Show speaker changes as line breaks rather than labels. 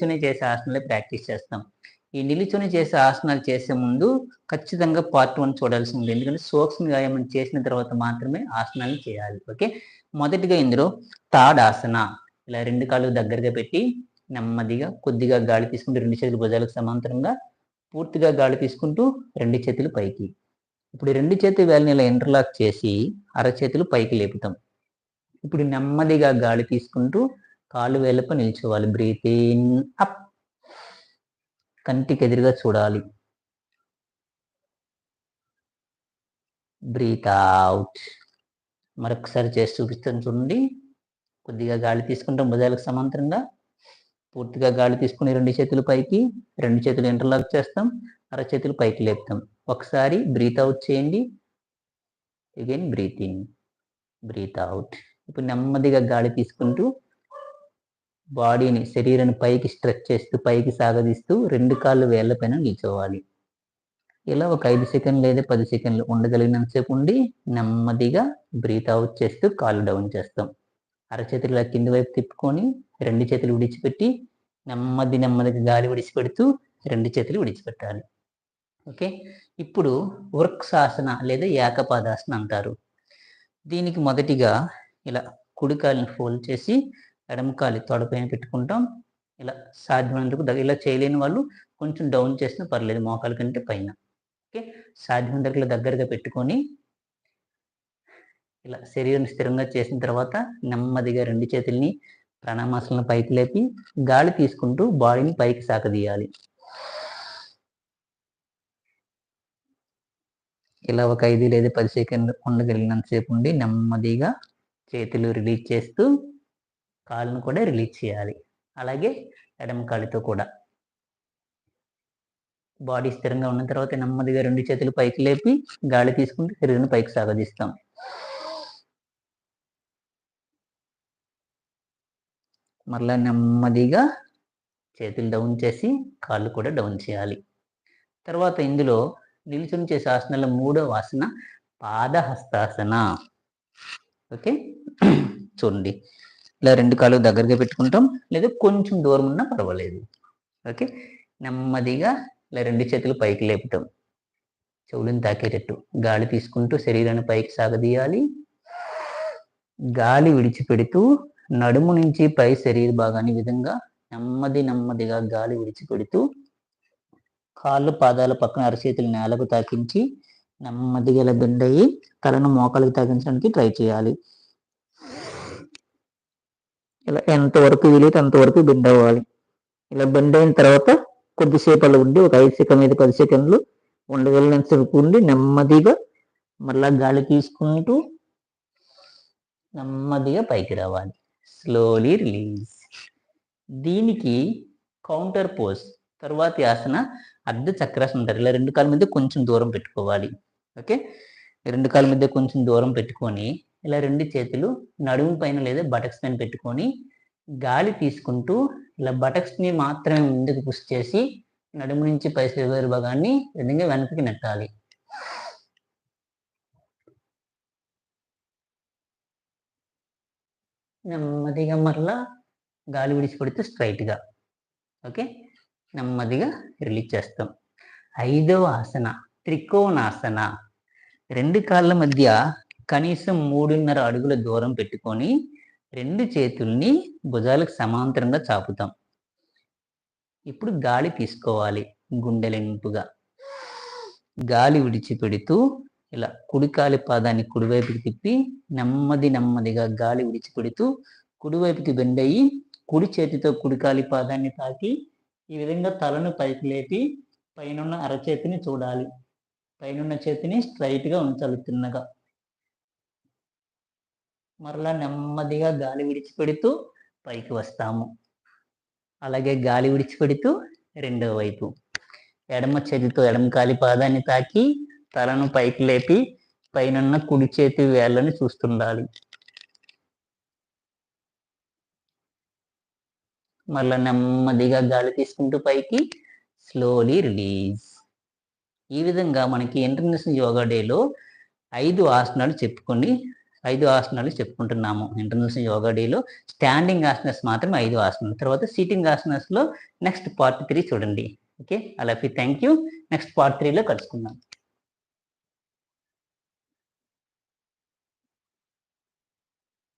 నిలుచుని చేసే ఆసనాలే ప్రాక్టీస్ చేస్తాం. ఈ నిలుచుని చేసే ఆసనాలు చేసే ముందు ఖచ్చితంగా పార్ట్ వన్ చూడాల్సి ఉంది. ఎందుకంటే సూక్ష్మ వ్యాయామం చేసిన తర్వాత మాత్రమే ఆసనాలు చేయాలి. ఓకే? మొదటిగా ఇందులో తాడాసన. ఇలా రెండు కాళ్ళు దగ్గరగా పెట్టి నెమ్మదిగా కొద్దిగా గాలి తీసుకుంటూ రెండు చేతులు భుజాలకు సమాంతరంగా పూర్తిగా గాలి తీసుకుంటూ రెండు చేతులు పైకి. ఇప్పుడు రెండు చేతి వేలని ఇలా ఇంటర్లాక్ చేసి అరచేతులు పైకి లేపుతాం. ఇప్పుడు నెమ్మదిగా గాలి తీసుకుంటూ కాళ్ళు వేళ్ళపై నిల్చోవాలి. Breathe in up. కంటికి ఎదురుగా చూడాలి. బ్రీత్ అవుట్ మరొకసారి చేసి చూపిస్తాను చూడండి. కొద్దిగా గాలి తీసుకుంటాం భుజాలకు సమాంతరంగా. పూర్తిగా గాలి తీసుకుని రెండు చేతులు పైకి రెండు చేతులు ఇంటర్లాక్ చేస్తాం. అర చేతులు పైకి లేపుతాం. ఒకసారి బ్రీత్ అవుట్ చేయండి. అగైన్ బ్రీతింగ్ బ్రీత్ అవుట్ ఇప్పుడు నెమ్మదిగా గాలి తీసుకుంటూ బాడీని శరీరాన్ని పైకి స్ట్రెచ్ చేస్తూ పైకి సాగదీస్తూ రెండు కాళ్ళు వేళ్ళపైన నిల్చోవాలి. ఇలా ఒక ఐదు సెకండ్లు లేదా పది సెకండ్లు ఉండగలిగినంతసేపు ఉండి నెమ్మదిగా బ్రీత్ అవుట్ చేస్తూ కాళ్ళు డౌన్ చేస్తాం. అరచేతులు కింది వైపు తిప్పుకొని రెండు చేతులు విడిచిపెట్టి నెమ్మది నెమ్మదిగా గాలి విడిచిపెడుతూ రెండు చేతులు విడిచిపెట్టాలి. ఓకే? ఇప్పుడు వృక్షాసన లేదా ఏకపాదాసన అంటారు. దీనికి మొదటిగా ఇలా కుడి కాలుని ఫోల్డ్ చేసి ఎడమ కాలి తొడపైన పెట్టుకుంటాం. ఇలా సాధ్యమైనందుకు దగ్గర ఇలా చేయలేని వాళ్ళు కొంచెం డౌన్ చేసినా పర్లేదు మోకాల కంటే పైన. ఓకే? సాధ్యమైనందుకు ఇలా దగ్గరగా పెట్టుకొని ఇలా శరీరం స్థిరంగా చేసిన తర్వాత నెమ్మదిగా రెండు చేతుల్ని ప్రాణామాసలను పైకి లేపి గాలి తీసుకుంటూ బాడీని పైకి సాగదీయాలి ఇలా ఒక ఐదు లేదా పది సెకండ్లు ఉండగలిగినంతసేపు ఉండి నెమ్మదిగా చేతులు రిలీజ్ చేస్తూ కాలును కూడా రిలీజ్ చేయాలి. అలాగే ఎడమ కాలుతో కూడా. బాడీ స్థిరంగా ఉన్న తర్వాత నెమ్మదిగా రెండు చేతులు పైకి లేపి గాలి తీసుకుంటూ శరీరాన్ని పైకి సాగదీస్తాం. మరలా నెమ్మదిగా చేతులు డౌన్ చేసి కాళ్ళు కూడా డౌన్ చేయాలి. తర్వాత ఇందులో నిలుచుని చేసే ఆసనాల మూడవ ఆసన పాదహస్తాసన. ఓకే? చూడండి. ఇలా రెండు కాళ్ళు దగ్గరగా పెట్టుకుంటాం. లేదా కొంచెం దూరం ఉన్నా పర్వాలేదు. ఓకే? నెమ్మదిగా ఇలా రెండు చేతులు పైకి లేపుతాం చెవులను తాకేటట్టు. గాలి తీసుకుంటూ శరీరాన్ని పైకి సాగదీయాలి. గాలి విడిచిపెడుతూ నడుము నుంచి పై శరీర భాగాన్ని విధంగా నెమ్మది నెమ్మదిగా గాలి విడిచిపెడుతూ కాళ్ళు పాదాల పక్కన అరచేతులు నేలకు తాకించి నెమ్మదిగా ఇలా బెండ్ అయ్యి తలను మోకాలకు తాకించడానికి ట్రై చేయాలి. ఇలా ఎంతవరకు వీలైతే అంతవరకు బెండ్ అవ్వాలి. ఇలా బెండ్ అయిన తర్వాత కొద్దిసేపు అలా ఉండి ఒక ఐదు సెకండ్ ఐదు పది సెకండ్లు ఉండగలిగినంతసేపు ఉండి నెమ్మదిగా మళ్ళా గాలి తీసుకుంటూ నెమ్మదిగా పైకి రావాలి. స్లోలీ రిలీజ్ దీనికి కౌంటర్ పోజ్ తర్వాతి ఆసన అర్ధ చక్రాసనం అంటారు. ఇలా రెండు కాళ్ళ మీద కొంచెం దూరం పెట్టుకోవాలి. ఓకే రెండు కాళ్ళ మీద కొంచెం దూరం పెట్టుకొని ఇలా రెండు చేతులు నడుము పైన లేదా బటక్స్ పైన పెట్టుకొని గాలి తీసుకుంటూ ఇలా బటక్స్ని మాత్రమే ముందుకు పుష్ చేసి నడుము నుంచి పై శరీర భాగాన్ని విధంగా వెనక్కి నెట్టాలి. నెమ్మదిగా మరలా గాలి విడిచిపెడితే స్ట్రైట్గా ఓకే? నెమ్మదిగా రిలీజ్ చేస్తాం. ఐదవ ఆసన త్రికోణాసన. రెండు కాళ్ళ మధ్య కనీసం మూడున్నర అడుగుల దూరం పెట్టుకొని రెండు చేతుల్ని భుజాలకు సమాంతరంగా చాపుతాం. ఇప్పుడు గాలి తీసుకోవాలి గుండెలెంపుగా గాలి విడిచిపెడుతూ ఇలా కుడికాలి పాదాన్ని కుడివైపుకి తిప్పి నెమ్మది నెమ్మదిగా గాలి విడిచిపెడుతూ కుడివైపుకి బెండ్ అయ్యి కుడి చేతితో కుడికాలి పాదాన్ని తాకి ఈ విధంగా తలను పైకి లేపి పైనున్న అరచేతిని చూడాలి. పైనున్న చేతిని స్ట్రైట్గా ఉంచాలి తిన్నగా. మరలా నెమ్మదిగా గాలి విడిచిపెడుతూ పైకి వస్తాము. అలాగే గాలి విడిచిపెడుతూ రెండో వైపు. ఎడమ చేతితో ఎడమ కాలి పాదాన్ని తాకి తలను పైకి లేపి పైనున్న కుడి చేతి వేళ్ళని చూస్తుండాలి. మళ్ళా నెమ్మదిగా గాలి తీసుకుంటూ పైకి స్లోలీ రిలీజ్ ఈ విధంగా మనకి ఇంటర్నేషనల్ యోగా డేలో ఐదు ఆసనాలు చెప్పుకొని ఐదు ఆసనాలు చెప్పుకుంటున్నాము. ఇంటర్నేషనల్ యోగా డేలో స్టాండింగ్ ఆసనస్ మాత్రం ఐదు ఆసనాలు. తర్వాత సిట్టింగ్ ఆసనస్లో నెక్స్ట్ పార్ట్ త్రీ చూడండి. ఓకే అలా థ్యాంక్ యూ నెక్స్ట్ పార్ట్ త్రీలో కలుసుకుందాం.